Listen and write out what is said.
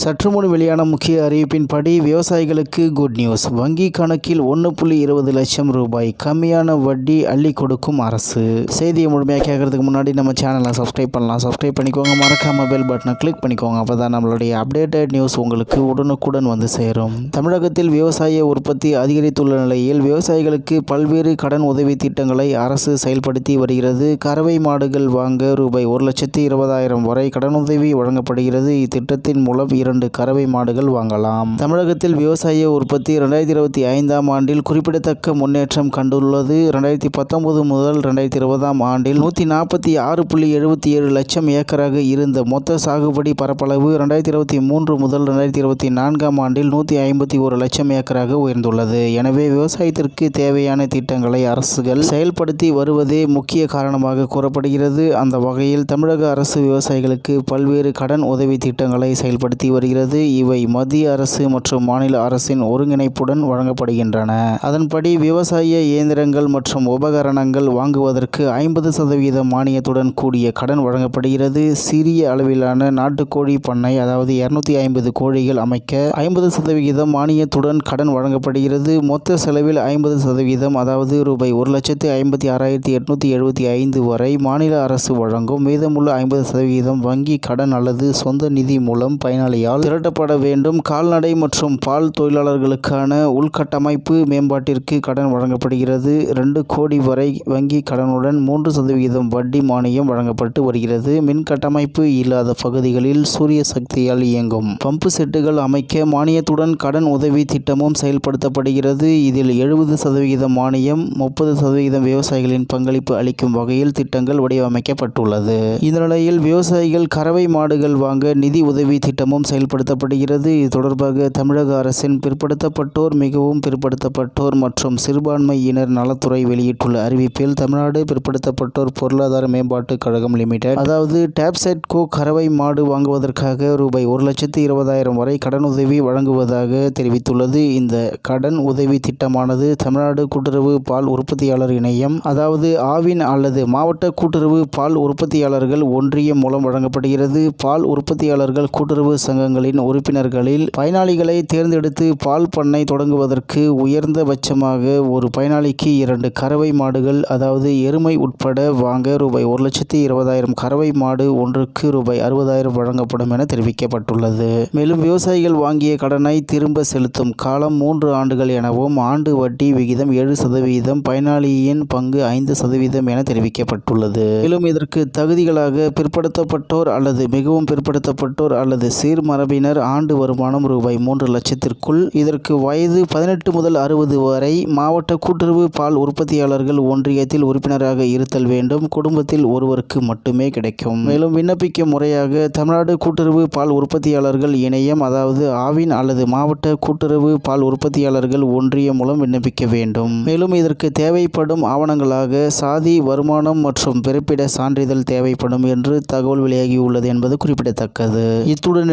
சற்று முன் வெளியான முக்கிய அறிவிப்பின்படி விவசாயிகளுக்கு குட் நியூஸ் வங்கி கணக்கில் ஒன்று புள்ளி இருபது லட்சம் ரூபாய் கம்மியான வட்டி அள்ளி கொடுக்கும் அரசு. செய்தியை முழுமையாக கேட்கறதுக்கு முன்னாடி நம்ம சேனலை சப்ஸ்கிரைப் பண்ணலாம். சப்ஸ்கிரைப் பண்ணிக்கோங்க. மறக்காம பெல் பட்டனை கிளிக் பண்ணிக்கோங்க. அப்போ தான் நம்மளுடைய அப்டேட்டட் நியூஸ் உங்களுக்கு உடனுக்குடன் வந்து சேரும். தமிழகத்தில் விவசாய உற்பத்தி அதிகரித்துள்ள நிலையில் விவசாயிகளுக்கு பல்வேறு கடன் உதவி திட்டங்களை அரசு செயல்படுத்தி வருகிறது. கறவை மாடுகள் வாங்க ரூபாய் ஒரு லட்சத்தி இருபதாயிரம் வரை கடனுதவி வழங்கப்படுகிறது. இத்திட்டத்தின் மூலம் இரண்டு கறவை மாடுகள் வாங்கலாம். தமிழகத்தில் விவசாய உற்பத்தி ரெண்டாயிரத்தி இருபத்தி ஐந்தாம் ஆண்டில் குறிப்பிடத்தக்க முன்னேற்றம் கண்டுள்ளது. ரெண்டாயிரத்தி பத்தொன்பது முதல் ரெண்டாயிரத்தி இருபதாம் ஆண்டில் நூற்றி நாற்பத்தி ஆறு புள்ளி எழுபத்தி ஏழு லட்சம் ஏக்கராக இருந்த மொத்த சாகுபடி பரப்பளவு ரெண்டாயிரத்தி இருபத்தி மூன்று முதல் ரெண்டாயிரத்தி இருபத்தி நான்காம் ஆண்டில் நூற்றி ஐம்பத்தி ஒரு லட்சம் ஏக்கராக உயர்ந்துள்ளது. எனவே விவசாயத்திற்கு தேவையான திட்டங்களை அரசுகள் செயல்படுத்தி வருவதே முக்கிய காரணமாக கூறப்படுகிறது. அந்த வகையில் தமிழக அரசு விவசாயிகளுக்கு பல்வேறு கடன் உதவி திட்டங்களை செயல்படுத்தி வருகிறது. இவை மத்திய அரசு மற்றும் மாநில அரசின் ஒருங்கிணைப்புடன் வழங்கப்படுகின்றன. அதன்படி விவசாய இயந்திரங்கள் மற்றும் உபகரணங்கள் வாங்குவதற்கு ஐம்பது சதவீத மானியத்துடன் கூடிய கடன் வழங்கப்படுகிறது. சிறிய அளவிலான நாட்டுக்கோழி பண்ணை அதாவது இருநூத்தி ஐம்பது கோழிகள் அமைக்க ஐம்பது சதவிகிதம் மானியத்துடன் கடன் வழங்கப்படுகிறது. மொத்த செலவில் ஐம்பது சதவீதம் அதாவது ரூபாய் ஒரு லட்சத்து ஐம்பத்தி ஆறாயிரத்தி எட்நூத்தி எழுபத்தி ஐந்து வரை மாநில அரசு வழங்கும். மீதமுள்ள ஐம்பது சதவீதம் வங்கி கடன் அல்லது சொந்த நிதி மூலம் பயனாளி பயனாளியால் திரட்டப்பட வேண்டும். கால்நடை மற்றும் பால் தொழிலாளர்களுக்கான உள்கட்டமைப்பு மேம்பாட்டிற்கு கடன் வழங்கப்படுகிறது. ரெண்டு கோடி வரை வங்கி கடனுடன் மூன்று சதவிகிதம் வட்டி மானியம் வழங்கப்பட்டு வருகிறது. மின் கட்டமைப்பு இல்லாத பகுதிகளில் சூரிய சக்தியால் இயங்கும். பம்பு செட்டுகள் அமைக்க மானியத்துடன் கடன் உதவி திட்டமும் செயல்படுத்தப்படுகிறது. இதில் எழுபது சதவிகிதம் மானியம் முப்பது சதவிகிதம் விவசாயிகளின் பங்களிப்பு அளிக்கும் வகையில் திட்டங்கள் வடிவமைக்கப்பட்டுள்ளது. இந்த நிலையில் விவசாயிகள் கறவை மாடுகள் வாங்க நிதி உதவி திட்டமும் செயல்படுத்தப்படுகிறது. இது தொடர்பாக தமிழக அரசின் பிற்படுத்தப்பட்டோர் மிகவும் பிற்படுத்தப்பட்டோர் மற்றும் சிறுபான்மையினர் நலத்துறை வெளியிட்டுள்ள அறிவிப்பில் தமிழ்நாடு பிற்படுத்தப்பட்டோர் பொருளாதார மேம்பாட்டு கழகம் லிமிடெட் அதாவது டேப்செட் கோ கறவை மாடு வாங்குவதற்காக ரூபாய் ஒரு லட்சத்து இருபதாயிரம் வரை கடனுதவி வழங்குவதாக தெரிவித்துள்ளது. இந்த கடன் உதவி திட்டமானது தமிழ்நாடு கூட்டுறவு பால் உற்பத்தியாளர் இணையம் அதாவது ஆவின் அல்லது மாவட்ட கூட்டுறவு பால் உற்பத்தியாளர்கள் ஒன்றியம் மூலம் வழங்கப்படுகிறது. பால் உற்பத்தியாளர்கள் கூட்டுறவு சங்க சங்கங்களின் உறுப்பினர்களில் பயனாளிகளை தேர்ந்தெடுத்து பால் பண்ணை தொடங்குவதற்கு உயர்ந்தபட்சமாக ஒரு பயனாளிக்கு இரண்டு கறவை மாடுகள் அதாவது எருமை உட்பட வாங்க ரூபாய் ஒரு லட்சத்தி இருபதாயிரம் கறவை மாடு ஒன்றுக்கு ரூபாய் அறுபதாயிரம் வழங்கப்படும் என தெரிவிக்கப்பட்டுள்ளது. மேலும் விவசாயிகள் வாங்கிய கடனை திரும்ப செலுத்தும் காலம் மூன்று ஆண்டுகள் எனவும் ஆண்டு வட்டி விகிதம் ஏழு சதவீதம் பயனாளியின் பங்கு ஐந்து சதவீதம் என தெரிவிக்கப்பட்டுள்ளது. மேலும் இதற்கு தகுதிகளாக பிற்படுத்தப்பட்டோர் அல்லது மிகவும் பிற்படுத்தப்பட்டோர் அல்லது சீர்ம மரபினர் ஆண்டு வருமானம் ரூபாய் மூன்று லட்சத்திற்குள். இதற்கு வயது பதினெட்டு முதல் அறுபது வரை மாவட்ட கூட்டுறவு பால் உற்பத்தியாளர்கள் ஒன்றியத்தில் உறுப்பினராக இருத்தல் வேண்டும். குடும்பத்தில் ஒருவருக்கு மட்டுமே கிடைக்கும். மேலும் விண்ணப்பிக்கும் முறையாக தமிழ்நாடு கூட்டுறவு பால் உற்பத்தியாளர்கள் இணையம் அதாவது ஆவின் அல்லது மாவட்ட கூட்டுறவு பால் உற்பத்தியாளர்கள் ஒன்றியம் மூலம் விண்ணப்பிக்க வேண்டும். மேலும் இதற்கு தேவைப்படும் ஆவணங்களாக சாதி வருமானம் மற்றும் பிறப்பிட சான்றிதழ் தேவைப்படும் என்று தகவல் வெளியாகியுள்ளது என்பது குறிப்பிடத்தக்கது. இத்துடன்